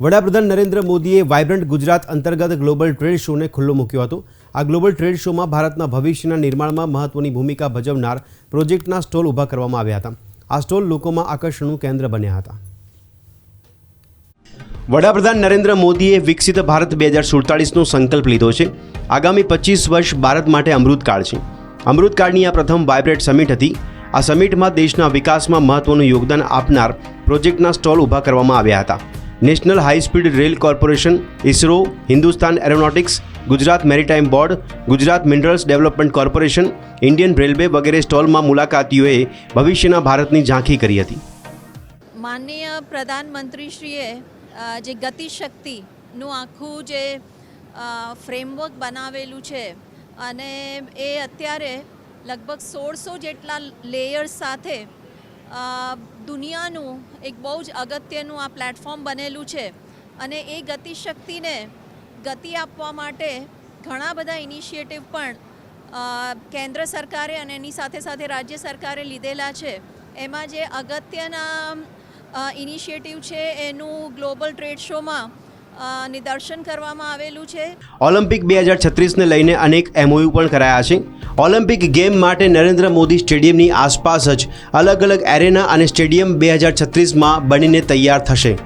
વડાપ્રધાન નરેન્દ્ર મોદીએ વાઇબ્રન્ટ ગુજરાત અંતર્ગત ગ્લોબલ ટ્રેડ શોને ખુલ્લો મૂક્યો હતો. આ ગ્લોબલ ટ્રેડ શોમાં ભારતના ભવિષ્યના નિર્માણમાં મહત્વની ભૂમિકા ભજવનાર પ્રોજેક્ટના સ્ટોલ ઊભા કરવામાં આવ્યા હતા. આ સ્ટોલ લોકોમાં આકર્ષણનું કેન્દ્ર બન્યા હતા. વડાપ્રધાન નરેન્દ્ર મોદીએ વિકસિત ભારત બે હજાર સુડતાળીસનો સંકલ્પ લીધો છે. આગામી પચીસ વર્ષ ભારત માટે અમૃતકાળ છે. અમૃતકાળની આ પ્રથમ વાઇબ્રેટ સમિટ હતી. આ સમિટમાં દેશના વિકાસમાં મહત્વનું યોગદાન આપનાર પ્રોજેક્ટના સ્ટોલ ઊભા કરવામાં આવ્યા હતા. National high speed rail corporation, ISRO, Hindustan aeronautics, Gujarat maritime board, Gujarat minerals development corporation, Indian railway વગેરે સ્ટોલમાં મુલાકાતીઓએ ભવિષ્યના ભારતની ઝાંખી કરી હતી. માનનીય પ્રધાનમંત્રીશ્રીએ જે ગતિશક્તિનું આખું જે ફ્રેમવર્ક બનાવેલું છે અને એ અત્યારે લગભગ સોળસો જેટલા લેયર્સ સાથે દુનિયાનું એક બહુ જ અગત્યનું આ પ્લેટફોર્મ બનેલું છે અને એ ગતિશક્તિને ગતિ આપવા માટે ઘણા બધા ઇનિશિયેટિવ પણ કેન્દ્ર સરકારે અને એની સાથે સાથે રાજ્ય સરકારે લીધેલા છે. એમાં જે અગત્યના ઇનિશિયેટિવ છે એનું ગ્લોબલ ટ્રેડ શોમાં અ, નિદર્શન કરવામાં આવેલું છે. ઓલિમ્પિક બે હજાર છત્રીસને લઈને અનેક એમઓયુ પણ કરાયા છે. ઓલિમ્પિક ગેમ માટે નરેન્દ્ર મોદી સ્ટેડિયમની આસપાસ જ અલગ અલગ એરેના અને સ્ટેડિયમ બે હજાર છત્રીસમાં બનીને તૈયાર થશે.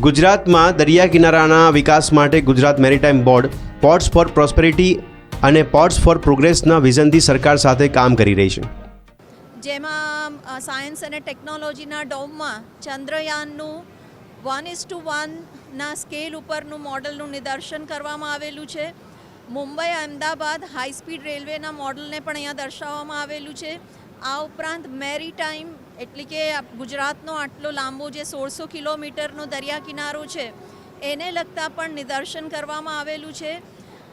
ગુજરાતમાં દરિયા કિનારાના વિકાસ માટે Gujarat maritime board ports for prosperity અને પોર્ટ્સ ફોર પ્રોગ્રેસના વિઝનથી સરકાર સાથે કામ કરી રહી છે. જેમાં સાયન્સ અને ટેકનોલોજીના ડોમમાં ચંદ્રયાનનું વન ઇઝ ટુ વનના સ્કેલ ઉપરનું મોડલનું નિદર્શન કરવામાં આવેલું છે. મુંબઈ, અમદાવાદ હાઈ સ્પીડ રેલવેના મોડલને પણ અહીંયા દર્શાવવામાં આવેલું છે. આ ઉપરાંત મેરી ટાઈમ એટલે કે ગુજરાતનો આટલો લાંબો જે સોળસો કિલોમીટરનો દરિયા કિનારો છે, એને લગતા પણ નિદર્શન કરવામાં આવેલું છે.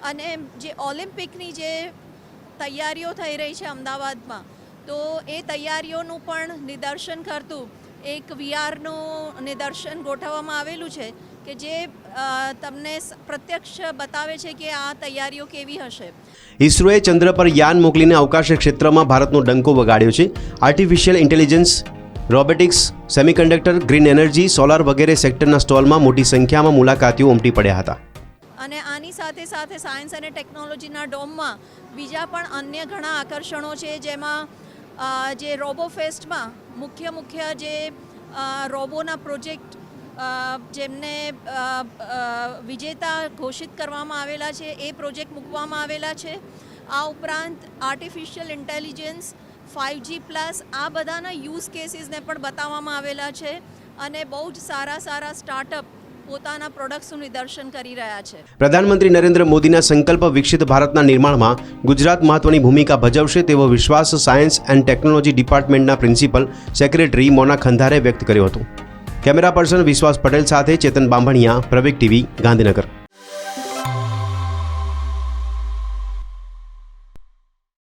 અને જે ઓલિમ્પિકની જે તૈયારીઓ થઈ રહી છે અમદાવાદમાં, તો એ તૈયારીઓનું પણ નિદર્શન કરતું. એક વીઆરનું નિદર્શન ગોઠવવામાં આવેલું છે કે જે તમને પ્રત્યક્ષ બતાવે છે કે આ તૈયારીઓ કેવી હશે. ઇસરોએ ચંદ્ર પર યાન મોકલીને અવકાશ ક્ષેત્રમાં ભારતનો ડંકો વગાડ્યો છે. Artificial intelligence robotics semiconductor green energy solar વગેરે સેક્ટરના સ્ટોલમાં મોટી સંખ્યામાં મુલાકાતીઓ ઉમટી પડ્યા હતા. અને આની સાથે સાથે સાયન્સ અને ટેકનોલોજીના ડોમમાં બીજા પણ અન્ય ઘણા આકર્ષણો છે જેમાં જે રોબો ફેસ્ટમાં મુખ્ય મુખ્ય જે રોબોના પ્રોજેક્ટ જેમને વિજેતા ઘોષિત કરવામાં આવેલા છે, એ પ્રોજેક્ટ મૂકવામાં આવેલા છે. આ ઉપરાંત આર્ટિફિશિયલ ઇન્ટેલિજન્સ ફાઇવજી પ્લસ આ બધાના યુઝ કેસીસને પણ બતાવવામાં આવેલા છે. અને બહુ જ સારા સારા સ્ટાર્ટઅપ પોતાના પ્રોડક્ટ્સનું નિદર્શન કરી રહ્યા છે. પ્રધાનમંત્રી નરેન્દ્ર મોદીના સંકલ્પ વિકસિત ભારતના નિર્માણમાં ગુજરાત મહત્વની ભૂમિકા ભજવશે તેવો વિશ્વાસ સાયન્સ એન્ડ ટેકનોલોજી ડિપાર્ટમેન્ટના પ્રિન્સિપલ સેક્રેટરી મોના ખંધારે વ્યક્ત કર્યો હતો. કેમેરા પર્સન વિશ્વાસ પટેલ સાથે ચેતન બાંભણિયા, પ્રવેગ ટીવી, ગાંધીનગર.